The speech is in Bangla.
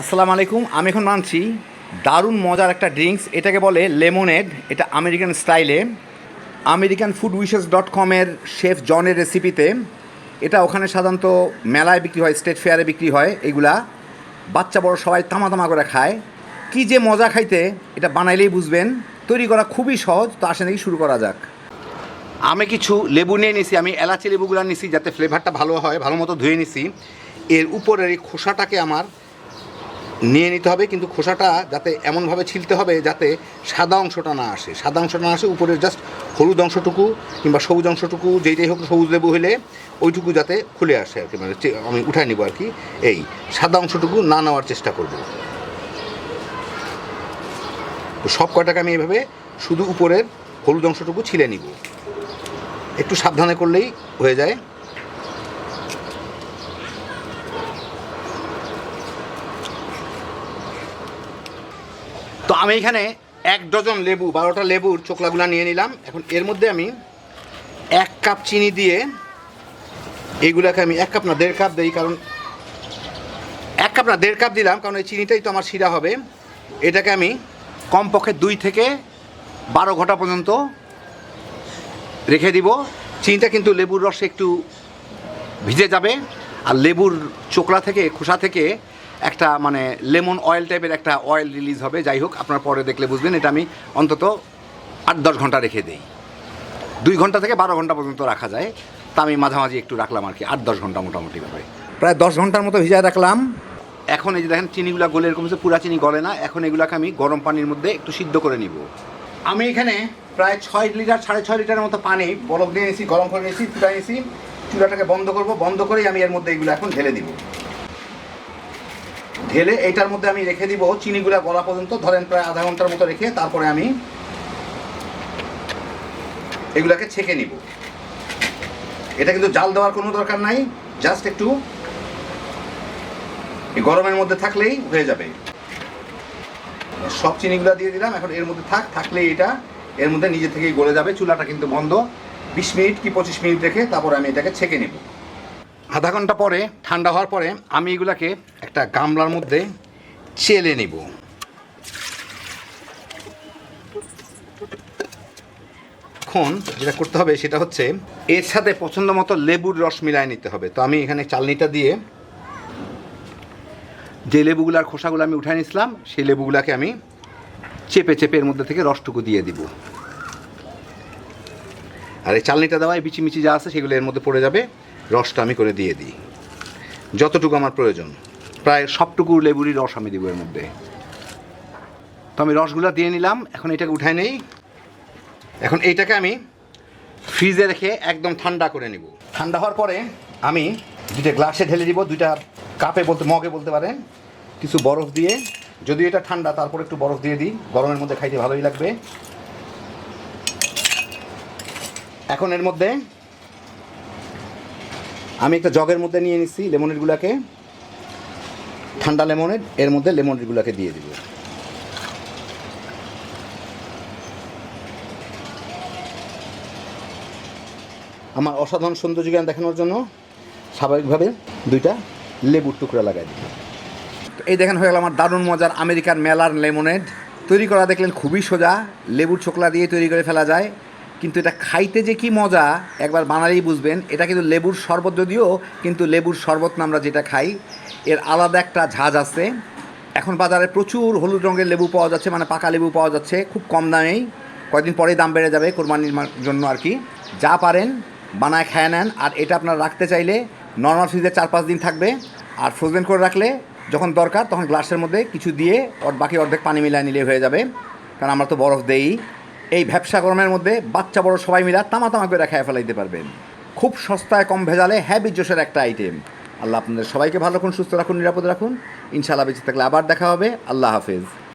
আসসালামু আলাইকুম, আমি এখন মানছি দারুণ মজার একটা ড্রিঙ্কস এটাকে বলে লেমনেড এটা আমেরিকান স্টাইলে। আমেরিকান ফুড উইশেস ডট কমের শেফ জনের রেসিপিতে এটা ওখানে সাধারণত মেলায় বিক্রি হয় স্টেট ফেয়ারে বিক্রি হয়, এগুলা। বাচ্চা, বড় সবাই তামা তামা করে খায়। কি যে মজা খাইতে, এটা বানাইলেই বুঝবেন। তৈরি করা খুবই সহজ, তো আসে নাকি শুরু করা যাক। আমি কিছু লেবু নিয়ে নিছি, আমি এলাচি লেবুগুলো নিছি যাতে ফ্লেভারটা ভালো হয়, ভালো মতো ধুয়ে নিছি। এর উপরের এই খোসাটাকে আমার নিয়ে নিতে হবে, কিন্তু খোসাটা যাতে এমনভাবে ছিলতে হবে যাতে সাদা অংশটা না আসে। সাদা অংশটা না আসে, উপরের জাস্ট হলুদ অংশটুকু কিংবা সবুজ অংশটুকু, যেইটাই হোক সবুজ লেবু হলে ওইটুকু যাতে খুলে আসে আর কি। মানে আমি উঠায় নিব আর কি। এই সাদা অংশটুকু না নেওয়ার চেষ্টা করব। তো সব কয়টাকে আমি এভাবে শুধু উপরের হলুদ অংশটুকু ছিলে নিব। একটু সাবধানে করলেই হয়ে যায়। তো আমি এখানে এক ডজন লেবু, বারোটা লেবুর চোকলাগুলা নিয়ে নিলাম। এখন এর মধ্যে আমি এক কাপ চিনি দিয়ে এইগুলাকে আমি এক কাপ না, দেড় কাপ দিই, কারণ এক কাপ না, দেড় কাপ দিলাম, কারণ এই চিনিটাই তো আমার শিরা হবে। এটাকে আমি কমপক্ষে দুই থেকে বারো ঘণ্টা পর্যন্ত রেখে দিব। চিনিটা কিন্তু লেবুর রসে একটু ভিজে যাবে, আর লেবুর চোকলা থেকে, খোসা থেকে একটা মানে লেমন অয়েল টাইপের একটা অয়েল রিলিজ হবে যাই হোক আপনার পরে দেখলে বুঝবেন। এটা আমি অন্তত আট দশ ঘণ্টা রেখে দিই। দুই ঘণ্টা থেকে বারো ঘণ্টা পর্যন্ত রাখা যায়। তা আমি মাঝামাঝি একটু রাখলাম আর কি আট দশ ঘণ্টা মোটামুটিভাবে প্রায় দশ ঘণ্টার মতো ভিজায় রাখলাম। এখন এই যে দেখেন চিনিগুলা গলে এরকম হচ্ছে পুরা চিনি গলে না। এখন এগুলাকে আমি গরম পানির মধ্যে একটু সিদ্ধ করে নিব। আমি এখানে প্রায় ছয় লিটার সাড়ে ছয় লিটারের মতো পানি বরফ দিয়ে নিয়েছি গরম করে নিয়েছি ফুটাই নিয়েছি। চুলাটাকে বন্ধ করব। বন্ধ করেই আমি এর মধ্যে এগুলো এখন ঢেলে দিব ঢেলে এইটার মধ্যে আমি রেখে দিব চিনিগুলা গলা পর্যন্ত, ধরেন প্রায় আধা ঘণ্টার মতো রেখে তারপরে আমি এগুলাকে ছেঁকে নিব। এটা কিন্তু জাল দেওয়ার কোনো দরকার নাই, জাস্ট একটু গরমের মধ্যে থাকলেই হয়ে যাবে। সব চিনিগুলো দিয়ে দিলাম, এখন এর মধ্যে থাক, থাকলেই এটা এর মধ্যে নিজে থেকেই গলে যাবে, চুলাটা কিন্তু বন্ধ। বিশ মিনিট কি পঁচিশ মিনিট রেখে তারপর আমি এটাকে ছেঁকে নেব। আধা ঘণ্টা পরে, ঠান্ডা হওয়ার পরে আমি এগুলাকে একটা গামলার মধ্যে চেলে নেব। এখন যেটা করতে হবে সেটা হচ্ছে এর সাথে পছন্দ মতো লেবুর রস মিলায় নিতে হবে। তো আমি এখানে চালনিটা দিয়ে যে লেবুগুলার খোসাগুলো আমি উঠায় নিয়েছিলাম, সেই লেবুগুলাকে আমি চেপে চেপে এর মধ্যে থেকে রসটুকু দিয়ে দিব। আর এই চালনিটা দেওয়ায় বিচি মিচি যা আছে সেগুলো এর মধ্যে পড়ে যাবে। রসটা আমি করে দিয়ে দিই। যতটুকু আমার প্রয়োজন। প্রায় সবটুকু লেবুরই রস আমি দিব এর মধ্যে। তো আমি রসগুলো দিয়ে নিলাম, এখন এটাকে উঠায় নেই। এখন এইটাকে আমি ফ্রিজে রেখে একদম ঠান্ডা করে নিব। ঠান্ডা হওয়ার পরে আমি দুইটা গ্লাসে ঢেলে দিব, দুইটা কাপে বলতে, মগে বলতে পারেন। কিছু বরফ দিয়ে, যদি এটা ঠান্ডা, তারপর একটু বরফ দিয়ে দিই। গরমের মধ্যে খাইতে ভালোই লাগবে। এখন এর মধ্যে আমি একটা জগের মধ্যে নিয়ে নিচ্ছি লেমনেডগুলোকে ঠান্ডা লেমনেড এর মধ্যে লেমনেডগুলোকে দিয়ে দিব। আমার অসাধারণ সৌন্দর্য জ্ঞান দেখানোর জন্য স্বাভাবিকভাবে দুইটা লেবুর টুকরা লাগাই দিই তো এই দেখেন হয়ে গেল আমার দারুণ মজার আমেরিকান মেলার লেমনেড তৈরি করা দেখলেন খুবই সোজা, লেবুর ছোকলা দিয়ে তৈরি করে ফেলা যায়। কিন্তু এটা খাইতে যে কি মজা, একবার বানালেই বুঝবেন। এটা কিন্তু লেবুর শরবত যদিও, কিন্তু লেবুর শরবত না আমরা যেটা খাই, এর আলাদা একটা ঝাঁজ আছে। এখন বাজারে প্রচুর হলুদ রঙের লেবু পাওয়া যাচ্ছে মানে পাকা লেবু পাওয়া যাচ্ছে, খুব কম দামেই। কয়েকদিন পরেই দাম বেড়ে যাবে কোরবানির জন্য আর কি। যা পারেন, বানায় খায় নেন, আর এটা আপনারা রাখতে চাইলে নর্মাল ফ্রিজে চার পাঁচ দিন থাকবে। আর ফ্রোজেন করে রাখলে যখন দরকার, তখন গ্লাসের মধ্যে কিছু দিয়ে ওর বাকি অর্ধেক পানি মিলিয়ে নিলে হয়ে যাবে। কারণ আমরা তো বরফ দেই। এই ব্যবসা কর্মের মধ্যে বাচ্চা বড় সবাই মিলে তামা তামা করে খেয়ে ফেলাইতে পারবেন। খুব সস্তায়, কম ভেজালে হ্যাবি জোশের একটা আইটেম আল্লাহ আপনাদের সবাইকে ভালো রাখুন, সুস্থ রাখুন, নিরাপদ রাখুন। ইনশাআল্লাহ বেঁচে থাকলে আবার দেখা হবে। আল্লাহ হাফেজ।